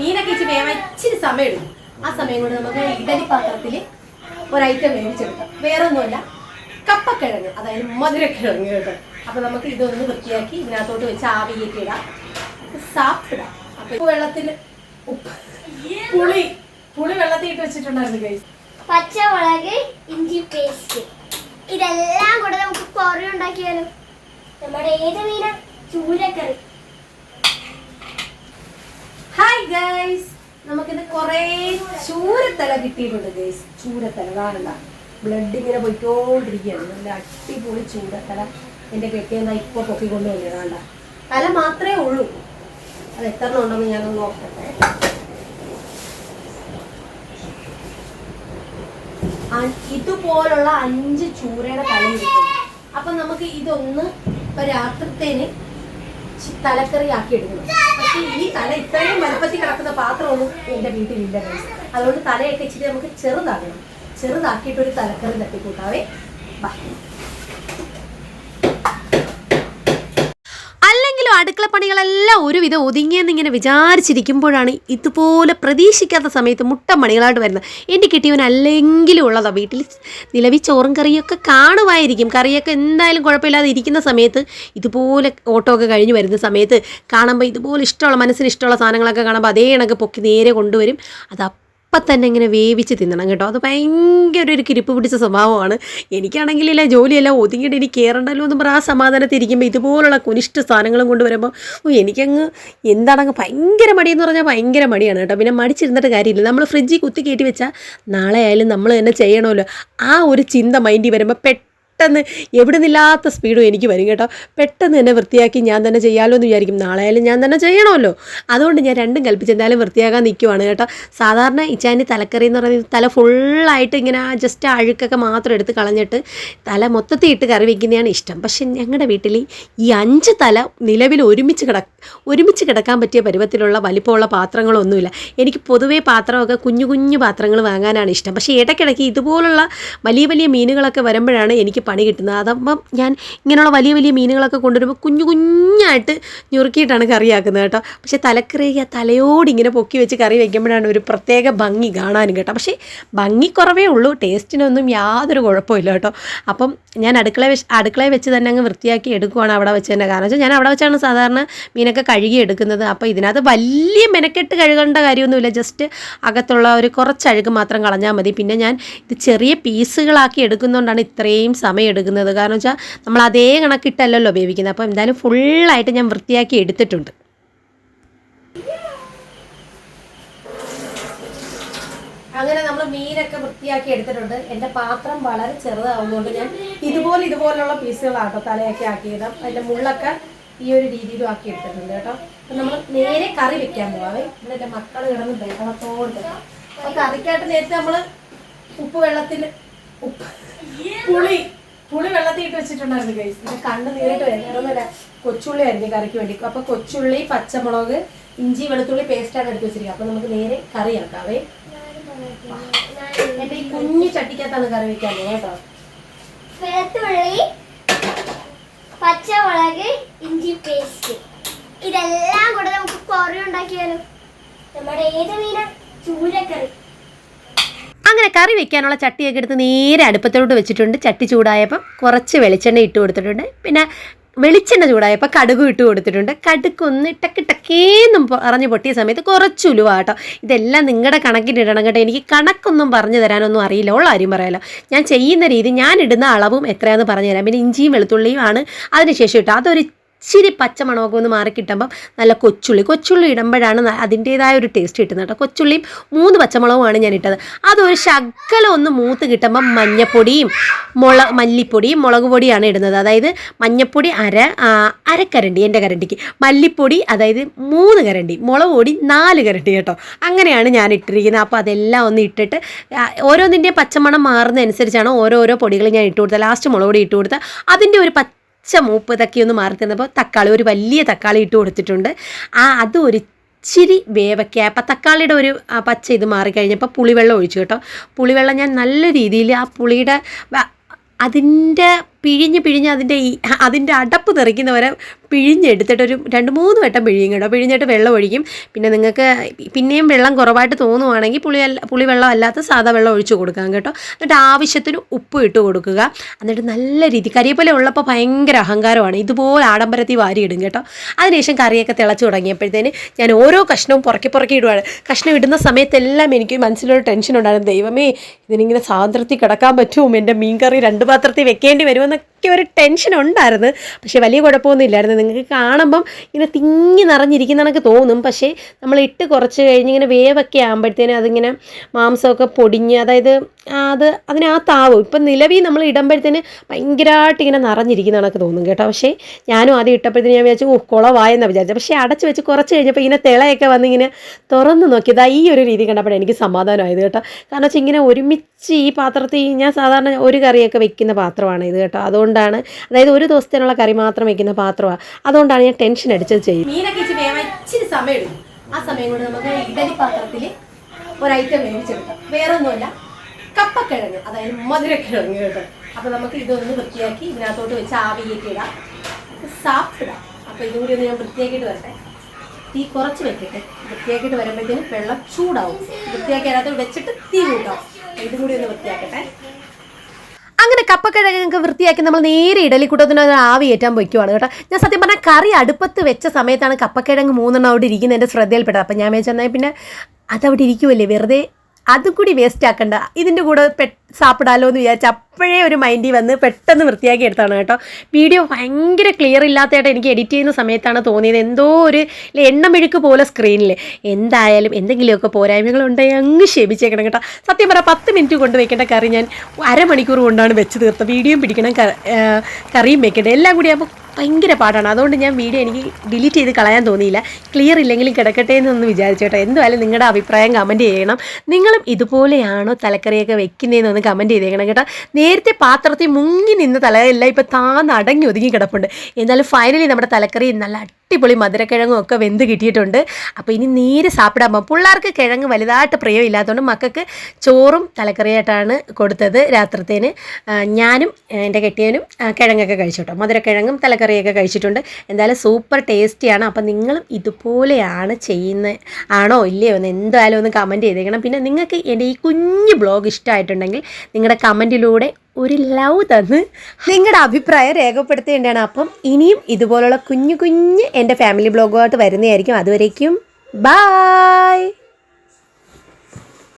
മീനൊക്കെ ഇച്ചിരി വേവാൻ ഇച്ചിരി സമയം എടുക്കും ആ സമയം കൊണ്ട് നമുക്ക് ഇഡലി പാത്രത്തിൽ ഒരു ഐറ്റം വേവിച്ചെടുക്കാം. വേറെ ഒന്നുമല്ല കപ്പക്കിഴങ്ങ് അതായത് മധുരക്കിഴങ്ങ് കേട്ടോ. അപ്പൊ നമുക്ക് ഇതൊന്ന് വൃത്തിയാക്കി ഇതിനകത്തോട്ട് വെച്ച് ആവിയേക്ക് ഇടാം. സാപ്പിടാം. അപ്പൊ ഉപ്പ് വെള്ളത്തിൽ ഉപ്പ് പുളി പുളി വെള്ളത്തിൽ ഇട്ട് വെച്ചിട്ടുണ്ടായിരുന്നു കൈ പച്ചമുളക് ഇഞ്ചി പേസ്റ്റ് ഇതെല്ലാം കൂടെ നമുക്ക് കുറേ ഉണ്ടാക്കിയാലോ? നമ്മുടെ ഏത് മീന? ചൂരക്കറി ഹായ് ഗൈസ് നമുക്കിത് കുറേ ചൂരത്തല കിട്ടിയിട്ടുണ്ട് ഗൈസ് ചൂരത്തല കാണണ്ട ബ്ലഡ് ഇങ്ങനെ പോയിക്കോണ്ടിരിക്കുകയാണ്. നല്ല അടിപൊളി ചൂരത്തല. എന്റെ കെട്ടിയെന്താ ഇപ്പോൾ പൊക്കിക്കൊണ്ട് വന്നതാണ്ട തല മാത്രമേ ഉള്ളൂ. അത് എത്ര ഉണ്ടെന്ന് ഞാനൊന്ന് നോക്കട്ടെ. ഇതുപോലുള്ള അഞ്ച് ചൂരയുടെ തല അപ്പൊ നമുക്ക് ഇതൊന്ന് രാത്രിത്തേന് തലക്കറിയാക്കി എടുക്കണം. പക്ഷേ ഈ തല ഇത്രയും വലുപ്പത്തിൽ കിടക്കുന്ന പാത്രമൊന്നും എന്റെ വീട്ടിലില്ല. അതുകൊണ്ട് തലയൊക്കെ ഇച്ചിരി നമുക്ക് ചെറുതാക്കണം. ചെറുതാക്കിയിട്ട് ഒരു തലക്കറി തട്ടിക്കൂട്ടാവേ. ബാ അല്ലെങ്കിലും അടുക്കള പണികളെല്ലാം ഒരുവിധം ഒതുങ്ങിയെന്നിങ്ങനെ വിചാരിച്ചിരിക്കുമ്പോഴാണ് ഇതുപോലെ പ്രതീക്ഷിക്കാത്ത സമയത്ത് മുട്ട മുട്ടമണികളായിട്ട് വരുന്നത്. എന്റെ കിട്ടിയവൻ അല്ലെങ്കിലും ഉള്ളതാണ് വീട്ടിൽ നിലവിൽ ചോറും കറിയൊക്കെ കാണുമായിരിക്കും. കറിയൊക്കെ എന്തായാലും കുഴപ്പമില്ലാതെ ഇരിക്കുന്ന സമയത്ത് ഇതുപോലെ ഓട്ടോ ഒക്കെ കഴിഞ്ഞ് വരുന്ന സമയത്ത് കാണുമ്പോൾ ഇതുപോലെ ഇഷ്ടമുള്ള മനസ്സിന് ഇഷ്ടമുള്ള സാധനങ്ങളൊക്കെ കാണുമ്പോൾ അതേ കണക്ക് പൊക്കി നേരെ കൊണ്ടുവരും. അത് അപ്പം തന്നെ ഇങ്ങനെ വേവിച്ച് തിന്നണം കേട്ടോ. അത് ഭയങ്കര ഒരു കിരിപ്പ് പിടിച്ച സ്വഭാവമാണ്. എനിക്കാണെങ്കിൽ ഇല്ല ജോലിയെല്ലാം ഒതുങ്ങിയിട്ട് എനിക്ക് കയറണ്ടല്ലോ എന്ന് പറഞ്ഞാൽ ആ സമാധാനത്തിൽ ഇരിക്കുമ്പോൾ ഇതുപോലുള്ള കുനിഷ്ട സാധനങ്ങളും കൊണ്ടുവരുമ്പോൾ ഓ എനിക്കങ്ങ് എന്താണങ്ങ് ഭയങ്കര മടിയെന്ന് പറഞ്ഞാൽ ഭയങ്കര മടിയാണ് കേട്ടോ. പിന്നെ മടിച്ചിരുന്നിട്ട് കാര്യമില്ല. നമ്മൾ ഫ്രിഡ്ജിൽ കുത്തി കയറ്റി വെച്ചാൽ നാളെ ആയാലും നമ്മൾ തന്നെ ചെയ്യണമല്ലോ. ആ ഒരു ചിന്ത മൈൻഡിൽ വരുമ്പോൾ പെട്ടെന്ന് എവിടെ നിന്നില്ലാത്ത സ്പീഡും എനിക്ക് വരും കേട്ടോ. പെട്ടെന്ന് തന്നെ വൃത്തിയാക്കി ഞാൻ തന്നെ ചെയ്യാമല്ലോ എന്ന് വിചാരിക്കും. നാളെ ആയാലും ഞാൻ തന്നെ ചെയ്യണമല്ലോ. അതുകൊണ്ട് ഞാൻ രണ്ടും കൽപ്പിച്ച് എന്തായാലും വൃത്തിയാക്കാൻ നിൽക്കുവാണ് കേട്ടോ. സാധാരണ ഇച്ചാന്റെ തലക്കറി എന്ന് പറയുന്നത് തല ഫുള്ളായിട്ട് ഇങ്ങനെ ജസ്റ്റ് അഴുക്കൊക്കെ മാത്രം എടുത്ത് കളഞ്ഞിട്ട് തല മൊത്തത്തിൽ ഇട്ട് കറി വയ്ക്കുന്നതാണ് ഇഷ്ടം. പക്ഷെ ഞങ്ങളുടെ വീട്ടിൽ ഈ അഞ്ച് തല നിലവിൽ ഒരുമിച്ച് കിട ഒരുമിച്ച് കിടക്കാൻ പറ്റിയ പരുവത്തിലുള്ള വലിപ്പമുള്ള പാത്രങ്ങളൊന്നുമില്ല. എനിക്ക് പൊതുവേ പാത്രമൊക്കെ കുഞ്ഞു കുഞ്ഞു പാത്രങ്ങൾ വാങ്ങാനാണ് ഇഷ്ടം. പക്ഷേ ഇടയ്ക്കിടയ്ക്ക് ഇതുപോലുള്ള വലിയ വലിയ മീനുകളൊക്കെ വരുമ്പോഴാണ് എനിക്ക് പണി കിട്ടുന്നത്. അതപ്പം ഞാൻ ഇങ്ങനെയുള്ള വലിയ വലിയ മീനുകളൊക്കെ കൊണ്ടുവരുമ്പോൾ കുഞ്ഞു കുഞ്ഞായിട്ട് ഞുറുക്കിയിട്ടാണ് കറിയാക്കുന്നത് കേട്ടോ. പക്ഷേ തലക്കറി ആ തലയോട് ഇങ്ങനെ പൊക്കി വെച്ച് കറി വയ്ക്കുമ്പോഴാണ് ഒരു പ്രത്യേക ഭംഗി കാണാനും കേട്ടോ. പക്ഷേ ഭംഗി കുറവേ ഉള്ളൂ. ടേസ്റ്റിനൊന്നും യാതൊരു കുഴപ്പമില്ല കേട്ടോ. അപ്പം ഞാൻ അടുക്കള വെച്ച് അടുക്കളയിൽ വെച്ച് തന്നെ അങ്ങ് വൃത്തിയാക്കി എടുക്കുവാണ് അവിടെ വെച്ച് തന്നെ. കാരണം വെച്ചാൽ ഞാൻ അവിടെ വെച്ചാണ് സാധാരണ മീനൊക്കെ കഴുകി എടുക്കുന്നത്. അപ്പോൾ ഇതിനകത്ത് വലിയ മെനക്കെട്ട് കഴുകേണ്ട കാര്യമൊന്നുമില്ല. ജസ്റ്റ് അകത്തുള്ള ഒരു കുറച്ച് അഴുക്ക് മാത്രം കളഞ്ഞാൽ മതി. പിന്നെ ഞാൻ ഇത് ചെറിയ പീസുകളാക്കി എടുക്കുന്നതുകൊണ്ടാണ് ഇത്രയും സമയം എടുക്കുന്നത് കാരണം വെച്ചാൽ നമ്മൾ അതേ കണക്കിട്ടല്ലല്ലോ വേവിക്കുന്നത്. അപ്പോൾ എന്തായാലും ഫുള്ളായിട്ട് ഞാൻ വൃത്തിയാക്കി എടുത്തിട്ടുണ്ട്. അങ്ങനെ നമ്മൾ മീനൊക്കെ വൃത്തിയാക്കി എടുത്തിട്ടുണ്ട്. എന്റെ പാത്രം വളരെ ചെറുതാവുന്നതുകൊണ്ട് ഞാൻ ഇതുപോലെ ഇതുപോലെയുള്ള പീസുകളാട്ടോ തലയൊക്കെ ആക്കിയത്. അതിന്റെ മുള്ളൊക്കെ ഈ ഒരു രീതിയിലും ആക്കി എടുത്തിട്ടുണ്ട് കേട്ടോ. അപ്പം നമ്മൾ നേരെ കറി വെക്കാൻ പോവാവേ. ഇവിടെ എന്റെ മക്കൾ കിടന്ന് ബഹളത്തോണ്ട്. അപ്പോൾ കറിക്കായിട്ട് നേരത്തെ നമ്മൾ ഉപ്പ് വെള്ളത്തിൽ ഉപ്പ് പുളി പുളി വെള്ളത്തിൽ ഇട്ട് വെച്ചിട്ടുണ്ടായിരുന്നു ഗൈസ് ഇത് കണ്ണ് നേരിട്ട് വരുന്നില്ല കൊച്ചുള്ളി ആയിരുന്നു കറിക്ക് വേണ്ടി. അപ്പൊ കൊച്ചുള്ളി പച്ചമുളക് ഇഞ്ചി വെളുത്തുള്ളി പേസ്റ്റാണ് എടുത്ത് വെച്ചിരിക്കുക അപ്പൊ നമുക്ക് നേരെ കറി ആക്കാവേ എന്റെ ഈ കുഞ്ഞു ചട്ടിക്കകത്താണ് കറി വെക്കാൻ കേട്ടോ. വെളുത്തുള്ളി പച്ചമുളക് ഇഞ്ചി പേസ്റ്റ് ഇതെല്ലാം കൂടെ നമുക്ക് കറി ഉണ്ടാക്കിയാലോ? നമ്മുടെ ഏത് മീന? ചൂരക്കറി. അങ്ങനെ കറി വെക്കാനുള്ള ചട്ടിയൊക്കെ എടുത്ത് നേരെ അടുപ്പത്തോട്ട് വെച്ചിട്ടുണ്ട്. ചട്ടി ചൂടായപ്പം കുറച്ച് വെളിച്ചെണ്ണ ഇട്ട് കൊടുത്തിട്ടുണ്ട്. പിന്നെ വെളിച്ചെണ്ണ ചൂടായപ്പോൾ കടുക് ഇട്ട് കൊടുത്തിട്ടുണ്ട്. കടുക് ഒന്ന് ടക്ക് ടക്കേന്നും പറഞ്ഞ് പൊട്ടിയ സമയത്ത് കുറച്ച് ഉലുവ കേട്ടോ. ഇതെല്ലാം നിങ്ങളുടെ കണക്കിനിടണം കേട്ടോ. എനിക്ക് കണക്കൊന്നും പറഞ്ഞു തരാനൊന്നും അറിയില്ല. ഉള്ള കാര്യം പറയാലോ. ഞാൻ ചെയ്യുന്ന രീതി ഞാൻ ഇടുന്ന അളവും എത്രയാണെന്ന് പറഞ്ഞു തരാം. പിന്നെ ഇഞ്ചിയും വെളുത്തുള്ളിയും ആണ് അതിനുശേഷം ഇട്ടോ അതൊരു ഇച്ചിരി പച്ചമണമൊക്കെ ഒന്ന് മാറി കിട്ടുമ്പം നല്ല കൊച്ചുള്ളി. കൊച്ചുള്ളി ഇടുമ്പോഴാണ് അതിന്റേതായ ഒരു ടേസ്റ്റ് കിട്ടുന്നത് കേട്ടോ. കൊച്ചുള്ളിയും മൂന്ന് പച്ചമുളകുമാണ് ഞാൻ ഇട്ടത്. അതൊരു ശകലം ഒന്ന് മൂത്ത് കിട്ടുമ്പം മഞ്ഞപ്പൊടിയും മുള മല്ലിപ്പൊടിയും മുളക് പൊടിയാണ് ഇടുന്നത്. അതായത് മഞ്ഞപ്പൊടി അര അരക്കരണ്ടി എന്റെ കരണ്ടിക്ക്. മല്ലിപ്പൊടി അതായത് മൂന്ന് കരണ്ടി മുളക് പൊടി നാല് കരണ്ടി കേട്ടോ. അങ്ങനെയാണ് ഞാൻ ഇട്ടിരിക്കുന്നത്. അപ്പോൾ അതെല്ലാം ഒന്ന് ഇട്ടിട്ട് ആ, ഓരോന്നിന്റെയും പച്ചമണം മാറുന്നതനുസരിച്ചാണ് ഓരോരോ പൊടികൾ ഞാൻ ഇട്ട് കൊടുത്തത്. ലാസ്റ്റ് മുളക് പൊടി ഇട്ട് കൊടുത്ത് അതിന്റെ ഒരു പച്ച മൂപ്പ് ഇതൊക്കെ ഒന്ന് മാറി തന്നപ്പോൾ തക്കാളി ഒരു വലിയ തക്കാളി ഇട്ട് കൊടുത്തിട്ടുണ്ട്. ആ അത് ഒരു ഇച്ചിരി വേവയ്ക്ക. അപ്പം തക്കാളിയുടെ ഒരു പച്ച ഇത് മാറിക്കഴിഞ്ഞപ്പോൾ പുളിവെള്ളം ഒഴിച്ചു കേട്ടോ. പുളിവെള്ളം ഞാൻ നല്ല രീതിയിൽ ആ പുളിയുടെ അതിന്റെ പിഴിഞ്ഞ് പിഴിഞ്ഞ് അതിന്റെ ഈ അതിന്റെ അടപ്പ് തെറിക്കുന്നവരെ പിഴിഞ്ഞെടുത്തിട്ട് ഒരു രണ്ട് മൂന്ന് വട്ടം പിഴിയും കേട്ടോ. പിഴിഞ്ഞിട്ട് വെള്ളം ഒഴിക്കും. പിന്നെ നിങ്ങൾക്ക് പിന്നെയും വെള്ളം കുറവായിട്ട് തോന്നുവാണെങ്കിൽ പുളി പുളി വെള്ളം അല്ലാത്ത സാധാ വെള്ളം ഒഴിച്ചു കൊടുക്കാം കേട്ടോ. എന്നിട്ട് ആവശ്യത്തിന് ഉപ്പ് ഇട്ട് കൊടുക്കുക. എന്നിട്ട് നല്ല രീതി കറിയപ്പോലെ ഉള്ളപ്പോൾ ഭയങ്കര അഹങ്കാരമാണ്. ഇതുപോലെ ആഡംബരത്തിൽ വാരിയിടും കേട്ടോ. അതിനുശേഷം കറിയൊക്കെ തിളച്ചു തുടങ്ങിയപ്പോഴത്തേന് ഞാൻ ഓരോ കഷ്ണവും പുറക്കി പുറക്കി ഇടുവാണ്. കഷ്ണം ഇടുന്ന സമയത്തെല്ലാം എനിക്ക് മനസ്സിലൊരു ടെൻഷൻ ഉണ്ടായിരുന്നു. ദൈവമേ ഇതിനിങ്ങനെ സ്വാതന്ത്ര്യത്തിൽ കിടക്കാൻ പറ്റുമോ? എന്റെ മീൻ കറി രണ്ട് പാത്രത്തിൽ വെക്കേണ്ടി ನನಗೆ വരുമെന്നൊക്കെ ഒരു ടെൻഷൻ ഉണ്ടായിരുന്നു. പക്ഷേ വലിയ കുഴപ്പമൊന്നും ഇല്ലായിരുന്നു. നിങ്ങൾക്ക് കാണുമ്പം ഇങ്ങനെ തിങ്ങി നിറഞ്ഞിരിക്കുന്നതൊക്കെ തോന്നും. പക്ഷേ നമ്മൾ ഇട്ട് കുറച്ച് കഴിഞ്ഞ് ഇങ്ങനെ വേവൊക്കെ ആകുമ്പോഴത്തേനും അതിങ്ങനെ മാംസമൊക്കെ പൊടിഞ്ഞ് അതായത് അത് അതിനകത്താവും. ഇപ്പം നിലവിൽ നമ്മൾ ഇടുമ്പോഴത്തേന് ഭയങ്കരമായിട്ട് ഇങ്ങനെ നിറഞ്ഞിരിക്കുന്ന കണക്ക് തോന്നും കേട്ടോ. പക്ഷേ ഞാനും ആദ്യം ഇട്ടപ്പോഴത്തേന് ഞാൻ വിചാരിച്ചു ഓ കുളവായെന്നാണ് വിചാരിച്ചത്. പക്ഷേ അടച്ച് വെച്ച് കുറച്ച് കഴിഞ്ഞപ്പോൾ ഇങ്ങനെ തിളയൊക്കെ വന്ന് ഇങ്ങനെ തുറന്ന് നോക്കിയതാ ഈ ഒരു രീതി കണ്ടപ്പോൾ എനിക്ക് സമാധാനമായത് കേട്ടോ. കാരണം വെച്ചാൽ ഇങ്ങനെ ഒരുമിച്ച് ഈ പാത്രത്തിൽ ഞാൻ സാധാരണ ഒരു കറിയൊക്കെ വെക്കുന്ന പാത്രമാണ് ഇത് കേട്ടോ. അതുകൊണ്ടാണ് അതായത് ഒരു ദിവസത്തിനുള്ള കറി മാത്രം വെക്കുന്ന പാത്രമാണ് അതുകൊണ്ടാണ് ഞാൻ ടെൻഷൻ അടിച്ചത് ചെയ്യും. മീനൊക്കെ ഇച്ചിരി സമയം എടുക്കും ആ സമയം നമുക്ക് ഇഡലി പാത്രത്തിൽ ഒരു ഐറ്റം വേവിച്ചെടുക്കാം. വേറെ ഒന്നുമല്ല കപ്പക്കിഴങ്ങ് അതായത് മധുരക്കിഴങ്ങ് കേട്ടോ. അപ്പൊ നമുക്ക് ഇതൊന്ന് വൃത്തിയാക്കി ഇതിനകത്തോട്ട് വെച്ച് ആവിയേക്ക് ഇടാം. സാപ്പിടാം. അപ്പൊ ഇതും കൂടി ഒന്ന് ഞാൻ വൃത്തിയാക്കിയിട്ട് വരട്ടെ. തീ കുറച്ച് വെക്കട്ടെ. വൃത്തിയാക്കിയിട്ട് വരുമ്പോഴത്തേനും വെള്ളം ചൂടാവും. വൃത്തിയാക്കി അതിനകത്ത് വെച്ചിട്ട് തീ കൂട്ടാവും ഇതും കൂടി ഒന്ന് വൃത്തിയാക്കട്ടെ. അങ്ങനെ കപ്പക്കിഴങ്ങൊക്കെ വൃത്തിയാക്കി നമ്മൾ നേരെ ഇഡലിക്കൂട്ടത്തിന് ഒരു ആവി ഏറ്റാൻ വയ്ക്കുവാണ് കേട്ടോ. ഞാൻ സത്യം പറഞ്ഞാൽ കറി അടുപ്പത്ത് വെച്ച സമയത്താണ് കപ്പക്കിഴങ്ങ് മൂന്നെണ്ണം അവിടെ ഇരിക്കുന്നത് എന്റെ ശ്രദ്ധയിൽപ്പെട്ടത്. അപ്പം ഞാൻ വെച്ചെന്നാൽ പിന്നെ അതവിടെ ഇരിക്കുമല്ലേ വെറുതെ? അതും കൂടി വേസ്റ്റ് ആക്കണ്ട. ഇതിന്റെ കൂടെ സാപ്പിടാലോ എന്ന് വിചാരിച്ച് അപ്പോഴേ ഒരു മൈൻഡിൽ വന്ന് പെട്ടെന്ന് വൃത്തിയാക്കി എടുത്താണ് കേട്ടോ. വീഡിയോ ഭയങ്കര ക്ലിയർ ഇല്ലാത്തതായിട്ട് എനിക്ക് എഡിറ്റ് ചെയ്യുന്ന സമയത്താണ് തോന്നിയത്. എന്തോ ഒരു എണ്ണമെഴുക്ക് പോലെ സ്ക്രീനിൽ എന്തായാലും എന്തെങ്കിലുമൊക്കെ പോരായ്മകളുണ്ടെങ്കിൽ അങ്ങ് ക്ഷമിച്ചേക്കണം കേട്ടോ. സത്യം പറയാം പത്ത് മിനിറ്റ് കൊണ്ട് വെക്കേണ്ട കറി ഞാൻ അരമണിക്കൂർ കൊണ്ടാണ് വെച്ച് തീർത്തത്. വീഡിയോയും പിടിക്കണം കറിയും വെക്കേണ്ടത്. എല്ലാം കൂടി ആകുമ്പോൾ ഭയങ്കര പാടാണ്. അതുകൊണ്ട് ഞാൻ വീഡിയോ എനിക്ക് ഡിലീറ്റ് ചെയ്ത് കളയാൻ തോന്നിയില്ല. ക്ലിയർ ഇല്ലെങ്കിലും കിടക്കട്ടെ എന്നൊന്ന് വിചാരിച്ചു കേട്ടോ. എന്തായാലും നിങ്ങളുടെ അഭിപ്രായം കമന്റ് ചെയ്യണം. നിങ്ങളും ഇതുപോലെയാണോ തലക്കറിയൊക്കെ വെക്കുന്നതെന്നൊന്ന് കമന്റ് ചെയ്തേക്കണം കേട്ടോ. നേരത്തെ പാത്രത്തിൽ മുങ്ങി നിന്ന് തലയെല്ലാം ഇപ്പോൾ താന്ന് അടങ്ങി ഒതുങ്ങി കിടപ്പുണ്ട്. എന്നാലും ഫൈനലി നമ്മുടെ തലക്കറി നല്ല അടിപൊളി മധുരക്കിഴങ്ങും ഒക്കെ വെന്ത് കിട്ടിയിട്ടുണ്ട്. അപ്പോൾ ഇനി നീര് സാപ്പിടാൻ പോകും പിള്ളേർക്ക് കിഴങ്ങ് വലുതായിട്ട് പ്രിയമില്ലാത്തതുകൊണ്ട് മക്കൾക്ക് ചോറും തലക്കറിയായിട്ടാണ് കൊടുത്തത് രാത്രത്തേന്. ഞാനും എന്റെ കെട്ടിയനും കിഴങ്ങൊക്കെ കഴിച്ചു കേട്ടോ മധുരക്കിഴങ്ങും തലക്കറിയൊക്കെ കഴിച്ചിട്ടുണ്ട്. എന്തായാലും സൂപ്പർ ടേസ്റ്റിയാണ്. അപ്പം നിങ്ങളും ഇതുപോലെയാണ് ചെയ്യുന്നത് ആണോ ഇല്ലയോ എന്ന് എന്തായാലും ഒന്ന് കമന്റ് ചെയ്തേക്കണം. പിന്നെ നിങ്ങൾക്ക് എന്റെ ഈ കുഞ്ഞ് ബ്ലോഗ് ഇഷ്ടമായിട്ടുണ്ടെങ്കിൽ നിങ്ങളുടെ കമന്റിലൂടെ ഒരു ലവ് തന്ന് നിങ്ങളുടെ അഭിപ്രായം രേഖപ്പെടുത്തേണ്ടതാണ്. അപ്പം ഇനിയും ഇതുപോലുള്ള കുഞ്ഞു കുഞ്ഞ് എന്റെ ഫാമിലി ബ്ലോഗുമായിട്ട് വരുന്നതായിരിക്കും. അതുവരേക്കും ബായ്!